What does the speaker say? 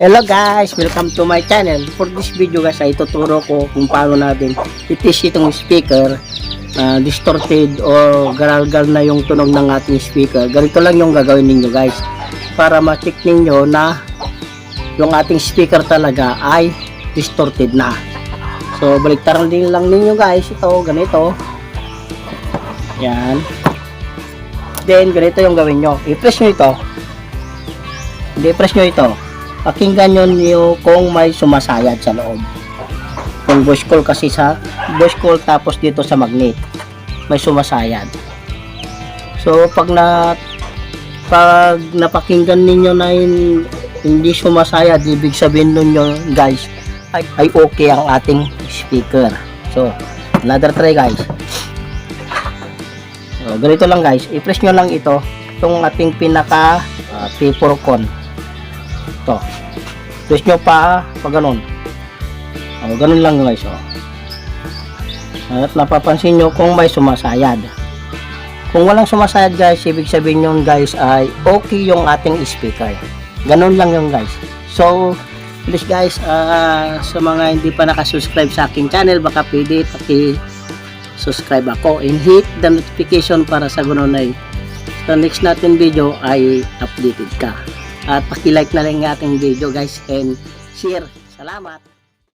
Hello guys! Welcome to my channel. For this video guys ay tuturo ko kung paano natin itis itong speaker ah, distorted o garalgal na yung tunog ng ating speaker. Ganito lang yung gagawin ninyo guys para ma-check ninyo na yung ating speaker talaga ay distorted na. So baliktaran din lang ninyo guys ito ganito. Yan. Then ganito yung gawin nyo. I-press nyo ito. Hindi press nyo ito pakinggan nyo niyo kung may sumasayad sa loob. Kung voice call kasi sa voice call tapos dito sa magnet may sumasayad. So pag na pag napakinggan ninyo na hin- hindi sumasayad, ibig sabihin nun nyo guys ay, ay okay ang ating speaker. So another try guys. So, ganito lang guys, i-press nyo lang ito itong ating pinaka uh, paper con to. Twist nyo pa pag ganun. O, ganun lang guys o. at napapansin nyo kung may sumasayad. Kung walang sumasayad guys ibig sabihin yun guys ay okay yung ating speaker. Ganun lang yung guys. So please guys ah, sa mga hindi pa nakasubscribe sa aking channel baka pwede paki subscribe ako and hit the notification para sa ganun ay sa next natin video ay updated ka at paki-like na lang yung ating video guys and share. Salamat!